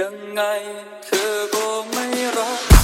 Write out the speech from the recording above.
ยังไงเธอก็ไม่รัก